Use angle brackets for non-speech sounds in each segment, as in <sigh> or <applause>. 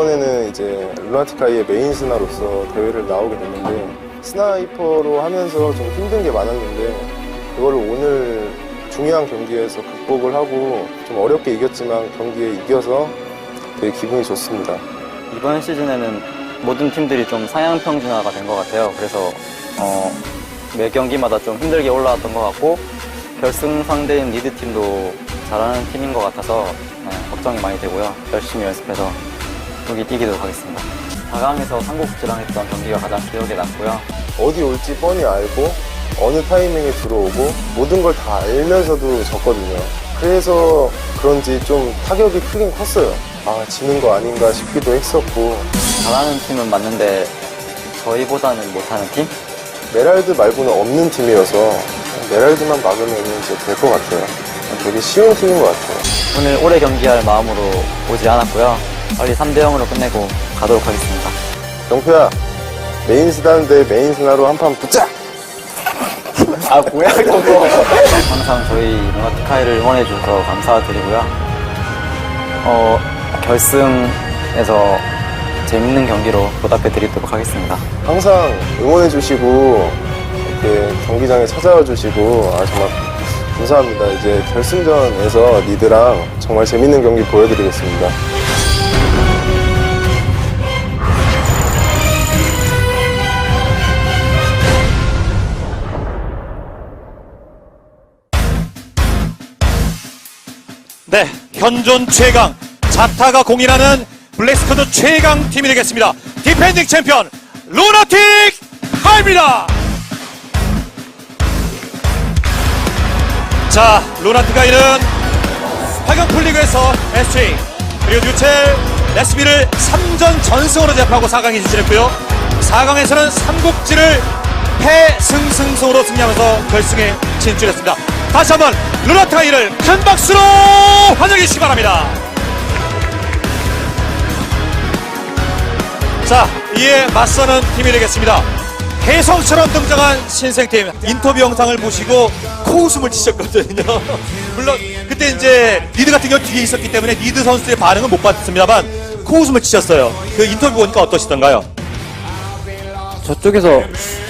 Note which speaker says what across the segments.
Speaker 1: 이제 루나티카이의 메인 스나로서 대회를 나오게 됐는데 스나이퍼로 하면서 좀 힘든 게 많았는데 그거를 오늘 중요한 경기에서 극복을 하고 좀 어렵게 이겼지만 경기에 이겨서 되게 기분이 좋습니다.
Speaker 2: 이번 시즌에는 모든 팀들이 좀 상향 평준화가 된 것 같아요. 그래서 어, 매 경기마다 좀 힘들게 올라왔던 것 같고 결승 상대인 리드 팀도 잘하는 팀인 것 같아서 네, 걱정이 많이 되고요. 열심히 연습해서 여기 이기도록 하겠습니다. 4강에서 삼국지랑 했던 경기가 가장 기억에 남고요.
Speaker 1: 어디 올지 뻔히 알고 어느 타이밍에 들어오고 모든 걸 다 알면서도 졌거든요. 그래서 그런지 좀 타격이 크긴 컸어요. 아, 지는 거 아닌가 싶기도 했었고
Speaker 2: 잘하는 팀은 맞는데 저희보다는 못하는 팀?
Speaker 1: 메랄드 말고는 없는 팀이어서 메랄드만 막으면 이제 될 것 같아요. 되게 쉬운 팀인 것 같아요.
Speaker 2: 오늘 오래 경기할 마음으로 오지 않았고요. 빨리 3대 0으로 끝내고 가도록 하겠습니다.
Speaker 1: 영표야, 메인 스나인데 메인 스나로 한 판 붙자! <laughs>
Speaker 2: 아 뭐야 저거 항상 저희 루나티카이를 응원해 주셔서 감사드리고요 어 결승에서 재밌는 경기로 보답해 드리도록 하겠습니다
Speaker 1: 항상 응원해 주시고 이렇게 경기장에 찾아와 주시고 아 정말 감사합니다. 이제 결승전에서 니드랑 정말 재밌는 경기 보여드리겠습니다.
Speaker 3: 현존 최강 자타가 공인하는 블랙스쿼드 최강 팀이 되겠습니다. 디펜딩 챔피언 루나틱 하입니다. 자, 루나틱 하이는 8강 풀리그에서 SJ 그리고 뉴첼 레스비를 3전 전승으로 제압하고 4강에 진출했고요. 4강에서는 삼국지를 패승승승으로 승리하면서 결승에 진출했습니다. 다시 한번 루나타이를 큰 박수로 환영해 주시기 바랍니다. 자, 이에 맞서는 팀이 되겠습니다. 혜성처럼 등장한 신생팀 인터뷰 영상을 보시고 코웃음을 치셨거든요. <laughs> 물론 그때 이제 리드 같은 경우 뒤에 있었기 때문에 리드 선수의 반응은 못 봤습니다만 코웃음을 치셨어요. 그 인터뷰 보니까 어떠시던가요?
Speaker 4: 저쪽에서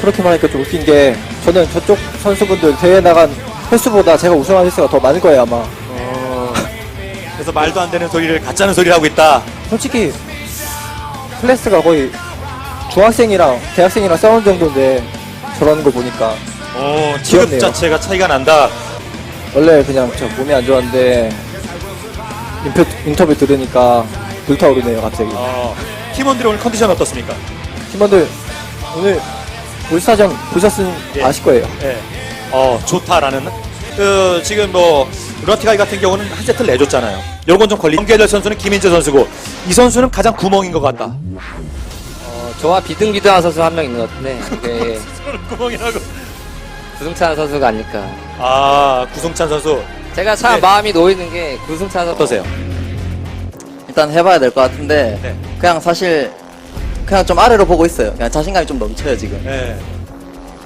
Speaker 4: 그렇게만 하니까 좀 웃긴 게 저는 저쪽 선수분들 대회 나간 횟수보다 제가 우승한 횟수가 더 많을 거예요 아마
Speaker 3: 그래서 말도 안 되는 소리를 가짜는 소리를 하고 있다.
Speaker 4: 솔직히 클래스가 거의 중학생이랑 대학생이랑 싸우는 정도인데 저러는 거 보니까
Speaker 3: 어, 지급
Speaker 4: 귀엽네요.
Speaker 3: 자체가 차이가 난다.
Speaker 4: 원래 그냥 저 몸이 안 좋았는데 인터, 인터뷰 들으니까 불타오르네요 갑자기
Speaker 3: 어, 팀원들의 오늘 컨디션 어떻습니까?
Speaker 4: 팀원들 오늘 울사전 보셨으면
Speaker 3: 예.
Speaker 4: 아실 거예요
Speaker 3: 예. 어, 좋다라는. 그, 지금 뭐, 루나티가이 같은 경우는 한 세트를 내줬잖아요. 요건 좀 걸리. 경계열 선수는 김인재 선수고, 이 선수는 가장 구멍인 것 같다.
Speaker 5: 어, 저와 비등비등한 선수 한 명 있는 것 같은데 그게 <laughs>
Speaker 3: 구멍이라고.
Speaker 5: 구승찬 선수가 아닐까.
Speaker 3: 아, 구성찬 선수.
Speaker 5: 제가 참
Speaker 3: 네.
Speaker 5: 마음이 놓이는 게 구승찬 선수
Speaker 3: 어떠세요?
Speaker 6: 일단 해봐야 될 것 같은데
Speaker 3: 네.
Speaker 6: 그냥 사실 그냥 좀 아래로 보고 있어요. 그냥 자신감이 좀 넘쳐요 지금.
Speaker 3: 예.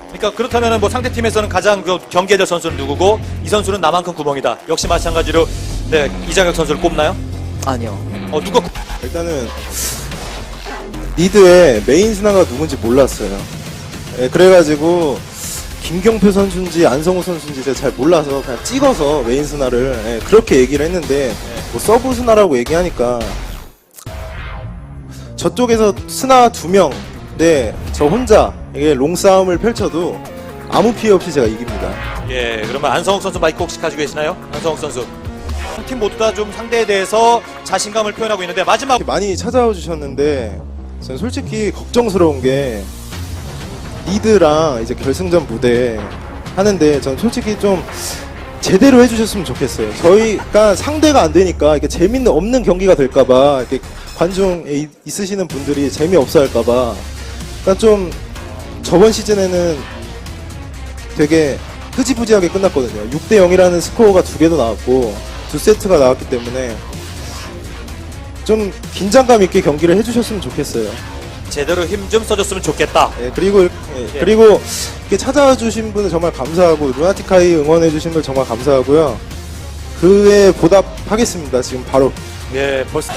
Speaker 3: 그러니까 그렇다면 뭐 상대 팀에서는 가장 그 경계될 선수는 누구고 이 선수는 나만큼 구멍이다. 역시 마찬가지로 네 이장혁 선수를 꼽나요?
Speaker 6: 아니요.
Speaker 3: 어 누가
Speaker 1: 일단은 리드의 메인 스나가 누군지 몰랐어요. 예, 그래가지고 김경표 선수인지 안성우 선수인지 제가 잘 몰라서 그냥 찍어서 메인 스나를 예, 그렇게 얘기를 했는데 뭐 서브 스나라고 얘기하니까 저쪽에서 스나 두 명, 네, 저 혼자 이게 롱 싸움을 펼쳐도 아무 피해 없이 제가 이깁니다.
Speaker 3: 예, 그러면 안성욱 선수 마이크 혹시 가지고 계시나요? 안성욱 선수. 한 팀 모두 다 좀 상대에 대해서 자신감을 표현하고 있는데 마지막
Speaker 1: 이렇게 많이 찾아와 주셨는데 저는 솔직히 걱정스러운 게 리드랑 이제 결승전 무대 하는데 전 솔직히 좀 제대로 해주셨으면 좋겠어요. 저희가 상대가 안 되니까 이게 재밌는 없는 경기가 될까봐 이렇게 관중에 이- 있으시는 분들이 재미 없어 할까봐 그러니까 좀 저번 시즌에는 되게 흐지부지하게 끝났거든요. 6대 0이라는 스코어가 두 개도 나왔고 두 세트가 나왔기 때문에 좀 긴장감 있게 경기를 해주셨으면 좋겠어요.
Speaker 3: 제대로 힘 좀 써줬으면 좋겠다.
Speaker 1: 예, 그리고 예, 그리고 이렇게 찾아와 주신 분은 정말 감사하고 루나티카이 응원해 주신 걸 정말 감사하고요. 그에 보답하겠습니다. 지금 바로
Speaker 3: 예, 벌써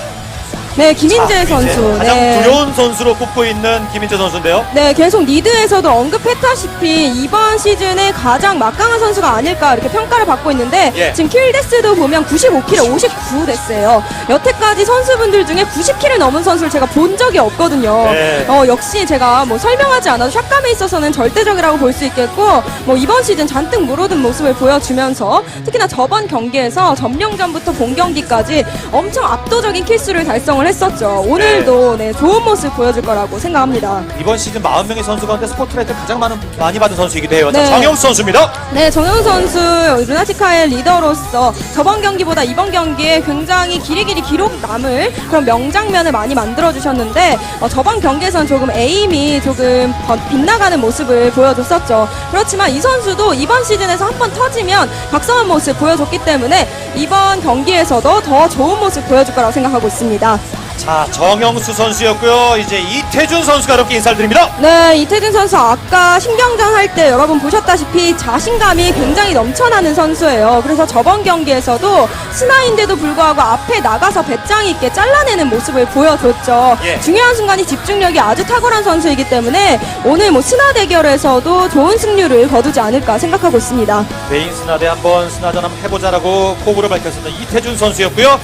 Speaker 7: 네, 김인재
Speaker 3: 자,
Speaker 7: 선수.
Speaker 3: 아, 가장
Speaker 7: 네.
Speaker 3: 두려운 선수로 꼽고 있는 김인재 선수인데요.
Speaker 7: 네, 계속 리드에서도 언급했다시피 이번 시즌에 가장 막강한 선수가 아닐까 이렇게 평가를 받고 있는데
Speaker 3: 예.
Speaker 7: 지금 킬데스도 보면 95킬에 59 됐어요. 여태까지 선수분들 중에 90킬을 넘은 선수를 제가 본 적이 없거든요.
Speaker 3: 네.
Speaker 7: 어, 역시 제가 뭐 설명하지 않아도 샷감에 있어서는 절대적이라고 볼 수 있겠고 뭐 이번 시즌 잔뜩 물어든 모습을 보여주면서 특히나 저번 경기에서 점령전부터 본 경기까지 엄청 압도적인 킬수를 달성을 했었죠. 오늘도 네, 좋은 모습 보여줄 거라고 생각합니다.
Speaker 3: 이번 시즌 40명의 선수 가운데 스포트라이트 가장 많은, 많이 받은 선수이기도 해요. 자,
Speaker 7: 네.
Speaker 3: 정영수 선수입니다.
Speaker 7: 네, 정영 선수 루나티카의 리더로서 저번 경기보다 이번 경기에 굉장히 길이길이 기록 남을 그런 명장면을 많이 만들어 주셨는데 어, 저번 경기에선 조금 에임이 조금 더 빗나가는 모습을 보여줬었죠. 그렇지만 이 선수도 이번 시즌에서 한 번 터지면 각성한 모습 보여줬기 때문에 이번 경기에서도 더 좋은 모습 보여줄 거라고 생각하고 있습니다.
Speaker 3: 자, 정영수 선수였고요. 이제 이태준 선수가 이렇게 인사를 드립니다.
Speaker 7: 네, 이태준 선수 아까 신경전 할 때 여러분 보셨다시피 자신감이 굉장히 넘쳐나는 선수예요. 그래서 저번 경기에서도 스나인데도 불구하고 앞에 나가서 배짱 있게 잘라내는 모습을 보여줬죠.
Speaker 3: 예.
Speaker 7: 중요한 순간이 집중력이 아주 탁월한 선수이기 때문에 오늘 뭐 스나 대결에서도 좋은 승률을 거두지 않을까 생각하고 있습니다.
Speaker 3: 메인 스나 대 한번 스나전 한번 해보자라고 포부를 밝혔습니다. 이태준 선수였고요.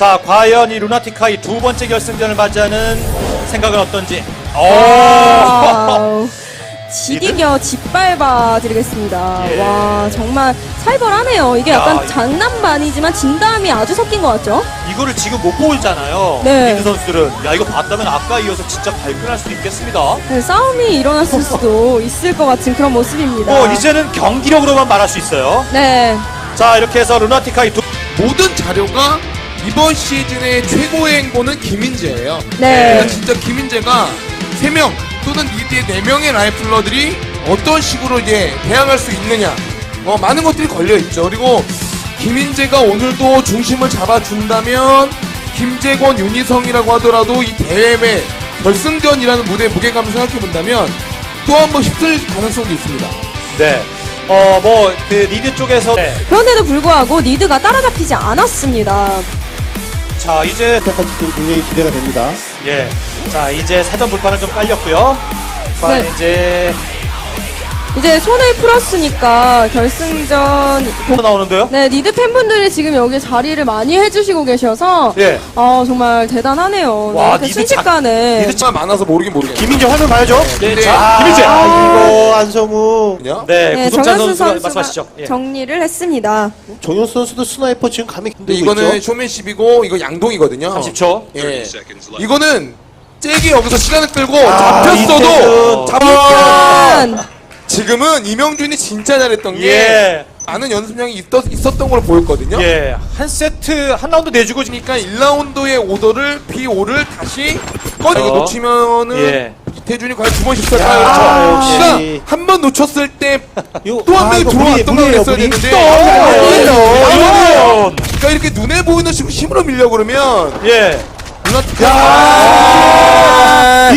Speaker 3: 자, 과연 이 루나티카이 두 번째 결승전을 맞이하는 생각은 어떤지. 오!
Speaker 7: 와우. <laughs> 지디겨 짓밟아 드리겠습니다.
Speaker 3: 예.
Speaker 7: 와, 정말 살벌하네요. 이게 약간
Speaker 3: 야, 이-
Speaker 7: 장난반이지만 진담이 아주 섞인 것 같죠?
Speaker 3: 이거를 지금 못 보잖아요.
Speaker 7: 네.
Speaker 3: 리드 선수들은. 야, 이거 봤다면 아까 이어서 진짜 발끈할 수도 있겠습니다.
Speaker 7: 네, 싸움이 일어났을 수도 <laughs> 있을 것 같은 그런 모습입니다.
Speaker 3: 뭐, 이제는 경기력으로만 말할 수 있어요.
Speaker 7: 네.
Speaker 3: 자, 이렇게 해서 루나티카이 두
Speaker 8: 모든 자료가 이번 시즌의 최고의 행보는 김인재예요.
Speaker 7: 네.
Speaker 8: 그러니까 진짜 김인재가 3명 또는 리드의 4명의 라이플러들이 어떤 식으로 이제 대항할 수 있느냐. 어, 많은 것들이 걸려 있죠. 그리고 김인재가 오늘도 중심을 잡아준다면 김재권, 윤희성이라고 하더라도 이 대회 결승전이라는 무대의 무게감을 생각해 본다면 또 한 번 휩쓸릴 가능성도 있습니다.
Speaker 3: 네. 어, 뭐, 그 리드 쪽에서. 네.
Speaker 7: 그런데도 불구하고 리드가 따라잡히지 않았습니다.
Speaker 3: 자, 이제
Speaker 1: 굉장히 기대가 됩니다.
Speaker 3: 예. 자, 이제 사전 불판은 좀 깔렸고요. 과연
Speaker 7: 네.
Speaker 3: 이제
Speaker 7: 이제 손을 풀었으니까 결승전
Speaker 3: 또 나오는데요?
Speaker 7: 네, 리드 팬분들이 지금 여기 자리를 많이 해주시고 계셔서
Speaker 3: 예.
Speaker 7: 어, 정말 대단하네요.
Speaker 3: 와,
Speaker 7: 이렇게
Speaker 3: 리드
Speaker 7: 순식간에
Speaker 8: 리드 차 많아서 모르긴 모르겠네.
Speaker 3: 김인재 화면 봐야죠. 네,
Speaker 8: 네.
Speaker 3: 자, 김인재.
Speaker 1: 아, 이거 안성우.
Speaker 8: 그냥?
Speaker 3: 네,
Speaker 7: 네,
Speaker 3: 구독자
Speaker 7: 정현수
Speaker 3: 선수가
Speaker 7: 선수가
Speaker 3: 말씀하시죠. 예.
Speaker 7: 정리를 했습니다.
Speaker 1: 정현수 선수도 스나이퍼 지금 감이
Speaker 8: 근데 이거는
Speaker 1: 있죠.
Speaker 8: 쇼맨십이고 이거 양동이거든요.
Speaker 3: 30초.
Speaker 8: 예. 이거는 잭이 여기서 시간을 끌고
Speaker 1: 아,
Speaker 8: 잡혔어도. 잡았
Speaker 7: 일단
Speaker 8: 지금은 이명준이 진짜 잘했던 게
Speaker 3: 예.
Speaker 8: 많은 연습량이 있었, 있었던 걸 보였거든요.
Speaker 3: 예. 한 세트, 한 라운드 내주고 지금.
Speaker 8: 그러니까 1라운드의 오더를 P5를 다시 꺼내고
Speaker 3: 어.
Speaker 8: 놓치면은
Speaker 3: 예.
Speaker 8: 이태준이 과연 두번 씩쓸까
Speaker 1: 야,
Speaker 8: 그렇죠.
Speaker 1: 역시.
Speaker 8: 그러니까 한 번 놓쳤을 때 <laughs>
Speaker 1: 이거-
Speaker 8: 또한
Speaker 1: 아,
Speaker 8: 명이
Speaker 1: 이거
Speaker 8: 들어왔던 걸
Speaker 1: 무리예요,
Speaker 8: 했어야
Speaker 1: 무리.
Speaker 8: 되는데
Speaker 1: 또!
Speaker 8: 아,
Speaker 3: 이러면.
Speaker 8: 그러니까 이렇게 눈에 보이는 식으로 힘으로 밀려 그러면
Speaker 3: 예.
Speaker 8: 루나티카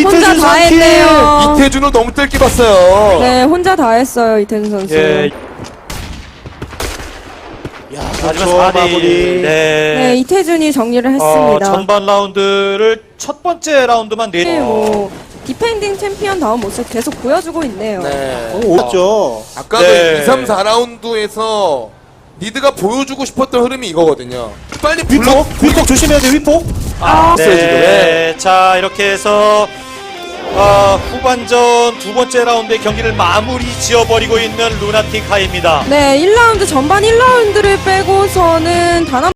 Speaker 7: 혼자 다 했네요.
Speaker 8: 이태준을 너무 뜰게 봤어요.
Speaker 7: 네, 혼자 다 했어요, 이태준 선수.
Speaker 3: 예.
Speaker 1: 야,
Speaker 3: 마지막
Speaker 1: 그렇죠,
Speaker 3: 4대1.
Speaker 1: 마무리.
Speaker 7: 네,
Speaker 3: 네.
Speaker 7: 이태준이 정리를
Speaker 3: 어,
Speaker 7: 했습니다.
Speaker 3: 전반 라운드를 첫 번째 라운드만 내.
Speaker 7: 네, 뭐 디펜딩 챔피언 다운 모습 계속 보여주고 있네요.
Speaker 8: 네.
Speaker 1: 어, 오졌죠.
Speaker 8: 아까
Speaker 3: 네.
Speaker 8: 그 2, 3, 4라운드에서 리드가 보여주고 싶었던 흐름이 이거거든요. 빨리
Speaker 1: 위폭? 위폭 조심해야 돼, 위폭.
Speaker 3: 아,
Speaker 8: 있어요, 지금.
Speaker 3: 네. 자, 이렇게 해서 어, 후반전 두 번째 라운드의 경기를 마무리 지어버리고 있는 루나티카입니다.
Speaker 7: 네, 1라운드 전반 1라운드를 빼고서는 단한